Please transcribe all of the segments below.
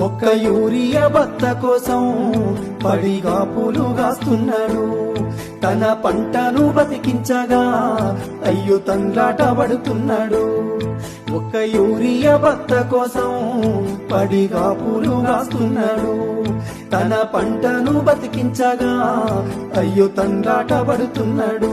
ఒక్క యూరియా భర్త కోసం పడిగా పూలు కాస్తున్నాడు తన పంటను బతికించగా అయ్యో తండ్రాట పడుతున్నాడు. ఒక్క యూరియా భర్త కోసం పడిగా పూలు కాస్తున్నాడు తన పంటను బతికించగా అయ్యో తండ్రాట పడుతున్నాడు.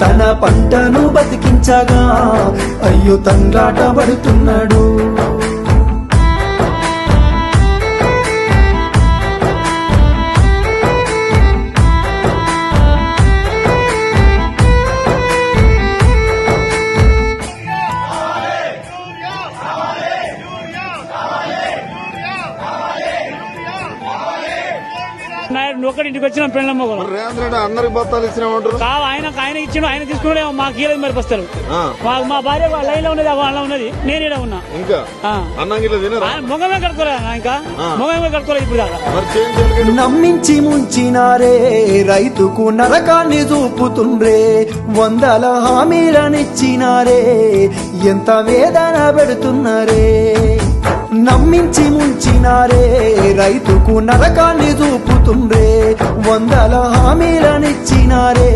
తన పంటను బతికించగా. అయ్యో తండ్రాట పడుతున్నాడు. నువ్వు ఒక్కడి ఇంటికి వచ్చిన రేవంత్ రెడ్డి అందరికి బత్తాలు ఇచ్చినామంటారు కావు ఆయన ఆయన ఇచ్చిండు ఆయన తీసుకున్నాడే మాకు ఇయ్యలేదు మరి మాకు మా భార్య లైన్లో ఉన్నది వాళ్ళ ఉన్నది నేను ఈడ ఉన్నా. ఇంకా? ముఖమే కట్టుకోలేదు అన్న ఇంకా. ముఖమే కట్టుకోలేదు ఇప్పుడు దాకా. నమ్మించి ముంచినారే రైతుకు నరకాన్ని చూపుతుండ్రే వందల హామీలనిచ్చినారే ఎంత వేదన పెడుతున్నారే. నమ్మించి ముంచినారే. రైతుకు నరకాన్ని చూపుతుండ్రే. వందల హామీలనిచ్చినారే.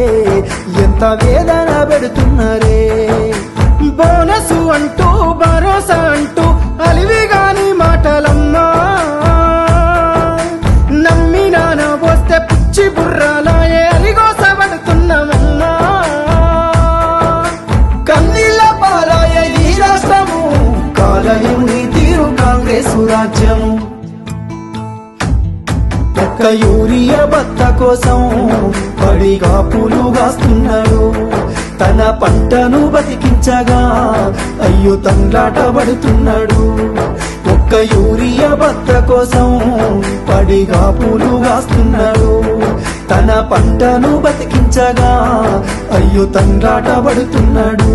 ఎంత వేదన పెడుతున్నారే. బోనసు అంటూ భరోసా అంటూ అలివిగాని మాటలమ్మా నమ్మినాన వస్తే పుచ్చి బుర్రాలాయే రాజ్యం. ఒక్క యూరియా బత్త కోసం పడిగాపూలు కాస్తున్నాడు తన పంటను బతికించగా అయ్యో తండ్రాట పడుతున్నాడు ఒక్క యూరియా బత్త కోసం పడిగాపూలు కాస్తున్నాడు తన పంటను బతికించగా అయ్యో తండ్రాట పడుతున్నాడు